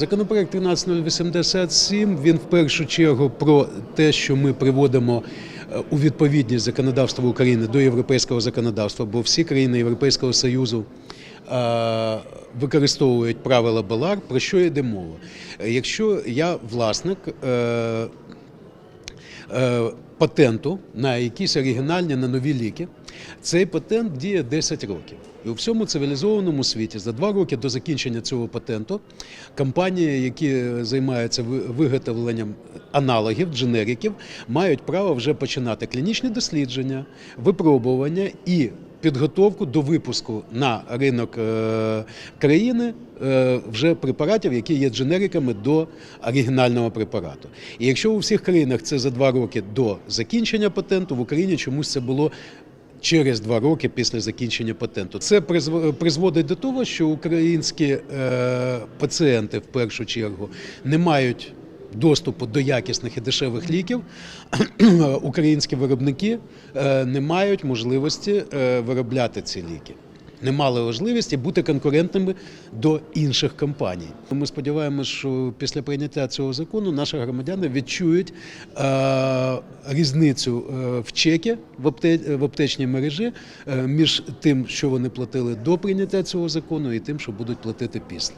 Законопроект 13087, він в першу чергу про те, що ми приводимо е, у відповідність законодавства України до європейського законодавства, бо всі країни Європейського Союзу е, використовують правила БАЛАР, про що йде мова. Е, Якщо я власник патенту на якісь оригінальні на нові ліки. Цей патент діє 10 років. І у всьому цивілізованому світі за два роки до закінчення цього патенту компанії, які займаються виготовленням аналогів, дженериків, мають право вже починати клінічні дослідження, випробування і підготовку до випуску на ринок е, країни е, вже препаратів, які є дженериками до оригінального препарату. І якщо у всіх країнах це за два роки до закінчення патенту, в Україні чомусь це було. Через два роки після закінчення патенту це призв- призводить до того, що українські е, пацієнти в першу чергу не мають доступу до якісних і дешевих ліків. Українські виробники е, не мають можливості е, виробляти ці ліки. Не мали можливості бути конкурентними до інших компаній. Ми сподіваємося, що після прийняття цього закону наші громадяни відчують е, різницю е, в чекі в, апте, в аптечній мережі між тим, що вони платили до прийняття цього закону, і тим, що будуть платити після.